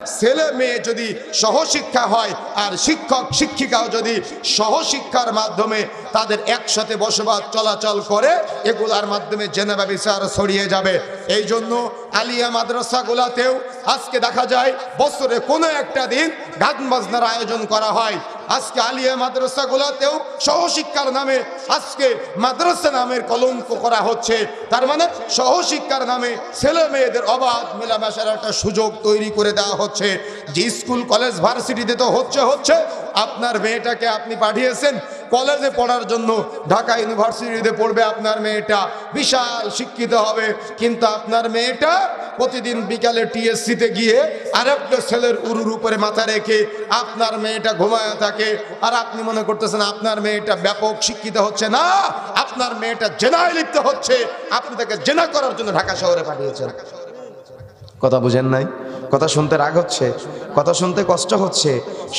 ছেলে মেয়ে যদি সহশিক্ষা হয়, আর শিক্ষক শিক্ষিকাও যদি সহশিক্ষার মাধ্যমে তাদের একসাথে বসবাস চলাচল করে, এগুলার মাধ্যমে জেনেবা বিচার ছড়িয়ে যাবে। এই জন্য আলিয়া মাদ্রাসাগুলাতেও আজকে দেখা যায়, বছরে কোনো একটা দিন গান বাজনার আয়োজন করা হয়। আজকে আলিয়া মাদ্রাসা মাদ্রাসাগুলোতেও সহশিক্ষার নামে আজকে মাদ্রাসা নামের কলঙ্ক করা হচ্ছে। তার মানে সহশিক্ষার নামে ছেলে মেয়েদের অবাধ মেলামেশার একটা সুযোগ তৈরি করে দেওয়া হচ্ছে। যে স্কুল, কলেজ, ভার্সিটিতে তো হচ্ছে হচ্ছে আপনার মেয়েটাকে আপনি পাঠিয়েছেন কলেজে পড়ার জন্য। ঢাকা ইউনিভার্সিটিতে পড়বে আপনার মেয়েটা। বিশাল শিক্ষিত হবে। কিন্তু আপনার মেয়েটা প্রতিদিন বিকালে টিএসসিতে গিয়ে আরেকটা ছেলের উরুর উপরে মাথা রেখে আপনার মেয়েটা ঘুমায় থাকে। আর আপনি মনে করতেছেন, আপনার মেয়েটা ব্যাপক শিক্ষিত হচ্ছে না। আপনার মেয়েটা জেনায় লিপ্ত হচ্ছে। আপনি তাকে জেনা করার জন্য ঢাকা শহরে পাঠিয়েছেন। কথা বুঝেন নাই? কথা শুনতে রাগ হচ্ছে? কথা শুনতে কষ্ট হচ্ছে?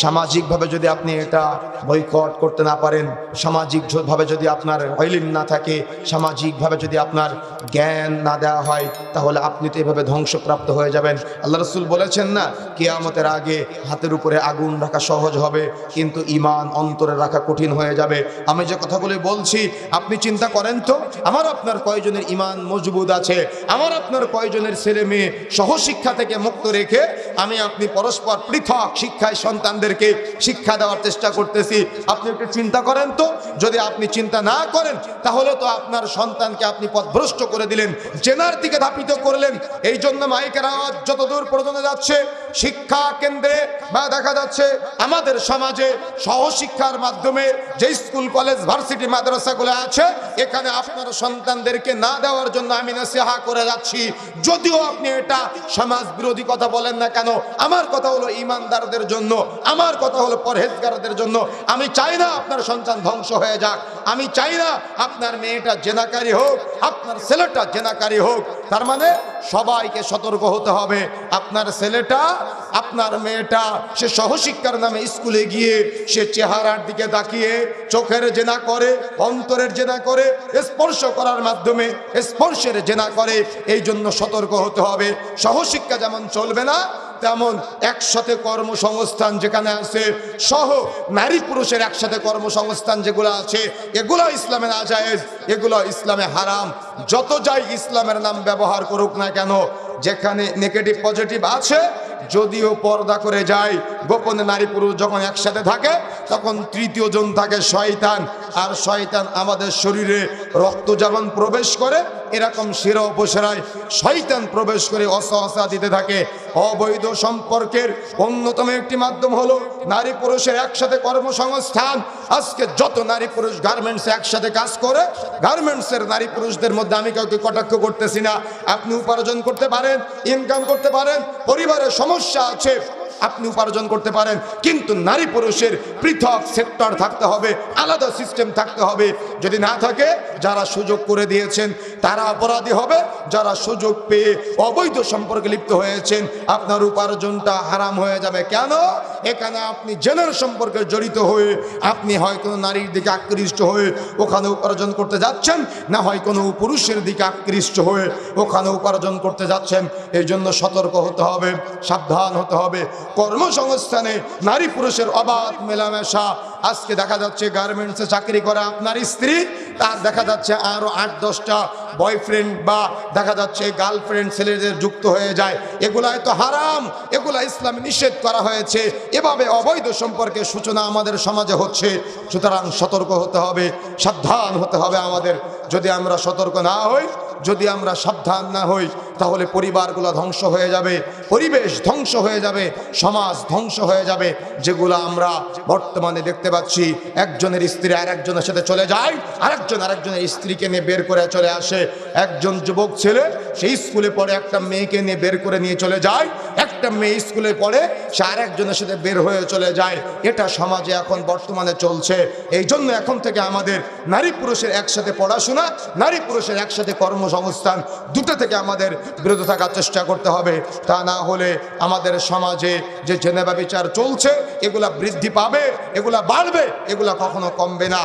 সামাজিকভাবে যদি আপনি এটা বয়কট করতে না পারেন, সামাজিকভাবে যদি আপনার হইলিম না থাকে, সামাজিকভাবে যদি আপনার জ্ঞান না দেওয়া হয়, তাহলে আপনি তো এভাবে ধ্বংসপ্রাপ্ত হয়ে যাবেন। আল্লাহ রসুল বলেছেন না, কেয়ামতের আগে হাতের উপরে আগুন রাখা সহজ হবে, কিন্তু ইমান অন্তরে রাখা কঠিন হয়ে যাবে। আমি যে কথাগুলি বলছি, আপনি চিন্তা করেন তো, আমার আপনার কয়জনের ইমান মজবুত আছে? আমার আপনার কয়জনের ছেলে মেয়ে সহশিক্ষা থেকে মুক্ত রেখে আমি আপনি পরস্পর পৃথক শিক্ষায় সন্তানদেরকে শিক্ষা দেওয়ার চেষ্টা করতেছি। আপনি একটু চিন্তা করেন তো। যদি আপনি চিন্তা না করেন, তাহলে তো আপনার সন্তানকে আপনি পথভ্রষ্ট করে দিলেন, জেনার দিকে ধাপিত করলেন। এই জন্য মাইকের আওয়াজ যতদূর পর্যন্ত যাচ্ছে শিক্ষা কেন্দ্রে বা দেখা যাচ্ছে আমাদের সমাজে সহশিক্ষার মাধ্যমে যে স্কুল, কলেজ, ভার্সিটি, মাদ্রাসাগুলো আছে, এখানে আপনার সন্তানদেরকে না দেওয়ার জন্য আমি নাসিহা করে যাচ্ছি। যদিও আপনি এটা সমাজ বিরোধী কথা বলেন না কেন, আমার কথা হলো ইমানদারদের জন্য, আমার কথা হলো পরহেজগারদের জন্য। আমি চাই না আপনার সন্তান ধ্বংস হয়ে যাক। আমি চাই না আপনার মেয়েটা জেনাকারী হোক, আপনার ছেলেটা জেনাকারী হোক। তার মানে সবাইকে সতর্ক হতে হবে। আপনার ছেলেটা, আপনার মেয়েটা, সে সহশিক্ষার নামে স্কুলে গিয়ে সে চেহারার দিকে তাকিয়ে চোখের জেনা করে, অন্তরের জেনা করে, স্পর্শ করার মাধ্যমে স্পর্শের জেনা করে এই জন্য সতর্ক হতে হবে। সহশিক্ষা যেমন চলবে না তেমন একসাথে কর্মসংস্থান যেখানে আছে, সহ নারী পুরুষের একসাথে কর্মসংস্থান যেগুলো আছে, এগুলো ইসলামে না এগুলো ইসলামে হারাম। যত যাই ইসলামের নাম ব্যবহার করুক না কেন, যেখানে নেগেটিভ পজিটিভ আছে, যদিও পর্দা করে যায়, গোপনে নারী পুরুষ যখন একসাথে থাকে তখন তৃতীয় জন থাকে শয়তান। আর শয়তান আমাদের শরীরে রক্ত যেমন প্রবেশ করে, এরকম শিরা উপসেরায় শয়তান প্রবেশ করে অসহসা দিতে থাকে। অবৈধ সম্পর্কের অন্যতম একটি মাধ্যম হলো নারী পুরুষের একসাথে কর্মসংস্থান। আজকে যত নারী পুরুষ গার্মেন্টস একসাথে কাজ করে গার্মেন্টসের নারী পুরুষদের মধ্যে আমি কাউকে কটাক্ষ করতেছি না। আপনি উপার্জন করতে পারেন ইনকাম করতে পারেন পরিবারের সমস্যা আছে আপনি উপার্জন করতে পারেন। কিন্তু নারী পুরুষের পৃথক সেক্টর থাকতে হবে, আলাদা সিস্টেম থাকতে হবে। যদি না থাকে, যারা সুযোগ করে দিয়েছেন, তারা অপরাধী হবে। যারা সুযোগ পেয়ে অবৈধ সম্পর্কে লিপ্ত হয়েছেন, আপনার উপার্জনটা হারাম হয়ে যাবে। কেন? এখানে আপনি জেনার সম্পর্কে জড়িত হয়ে আপনি হয় কোনো নারীর দিকে আকৃষ্ট হয়ে ওখানে উপার্জন করতে যাচ্ছেন, না হয় কোনো পুরুষের দিকে আকৃষ্ট হয়ে ওখানে উপার্জন করতে যাচ্ছেন। এই জন্য সতর্ক হতে হবে, সাবধান হতে হবে। কর্মসংস্থানে নারী পুরুষের অবাধ মেলামেশা আজকে দেখা যাচ্ছে গার্মেন্টসে চাকরি করা আপনার স্ত্রী, তার দেখা যাচ্ছে আরও আট, দশটা বয়ফ্রেন্ড বা দেখা যাচ্ছে গার্লফ্রেন্ড ছেলেদের যুক্ত হয়ে যায়। এগুলাই তো হারাম, এগুলা ইসলাম নিষেধ করা হয়েছে। এভাবে অবৈধ সম্পর্কের সূচনা আমাদের সমাজে হচ্ছে। সুতরাং সতর্ক হতে হবে, সাবধান হতে হবে আমাদের। যদি আমরা সতর্ক না হই, যদি আমরা সাবধান না হই তাহলে পরিবারগুলো ধ্বংস হয়ে যাবে, পরিবেশ ধ্বংস হয়ে যাবে, সমাজ ধ্বংস হয়ে যাবে, যেগুলো আমরা বর্তমানে দেখতে পাচ্ছি, একজনের স্ত্রী আরেকজনের সাথে চলে যায়, আরেকজন আরেকজনের স্ত্রীকে নিয়ে বের করে চলে আসে। একজন যুবক ছেলে সেই স্কুলে পড়ে একটা মেয়েকে নিয়ে বের করে নিয়ে চলে যায়। একটা মেয়ে স্কুলে পড়ে, সে আরেকজনের সাথে বের হয়ে চলে যায়। এটা সমাজে এখন বর্তমানে চলছে। এই জন্য এখন থেকে আমাদের নারী পুরুষের একসাথে পড়াশোনা, নারী পুরুষের একসাথে কর্মসংস্থান, দুটো থেকে আমাদের বিরত থাকার চেষ্টা করতে হবে। তা না হলে আমাদের সমাজে যে জেনেবা বিচার চলছে, এগুলা বৃদ্ধি পাবে, এগুলা বাড়বে, এগুলা কখনো কমবে না।